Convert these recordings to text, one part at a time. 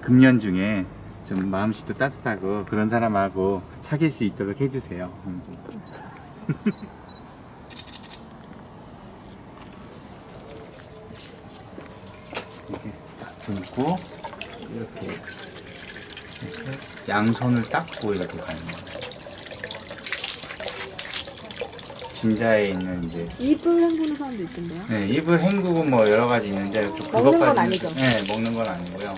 금년 중에 좀 마음씨도 따뜻하고 그런 사람하고 사귈 수 있도록 해주세요. 음. 이렇게 딱 들고 이렇게 이렇게 양손을 닦고 이렇게 가는 거예요. 진자에 있는 이제 입을 헹구는 사람도 있던데요. 네, 입을 헹구고 뭐 여러 가지 있는데 또 먹는 건 아니죠? 네, 먹는 건 아니고요.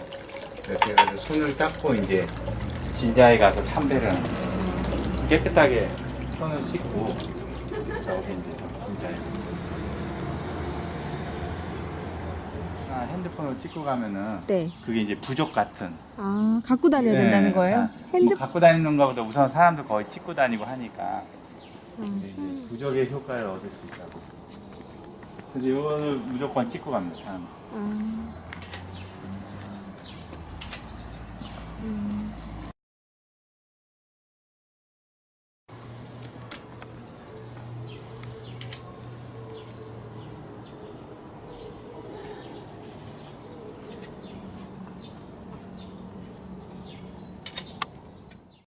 이렇게 해가지고 손을 닦고 이제 진자에 가서 참배를 하는 거예요. 깨끗하게 손을 씻고 저기 이제 진자에. 아, 핸드폰을 찍고 가면은 네. 그게 이제 부족 같은. 아 갖고 다녀야 네, 된다는 거예요? 아, 핸드. 뭐 갖고 다니는 것보다 우선 사람들 거의 찍고 다니고 하니까 음. 부적의 효과를 얻을 수 있다고. 그래서 이거를 무조건 찍고 갑니다. 사람. 아,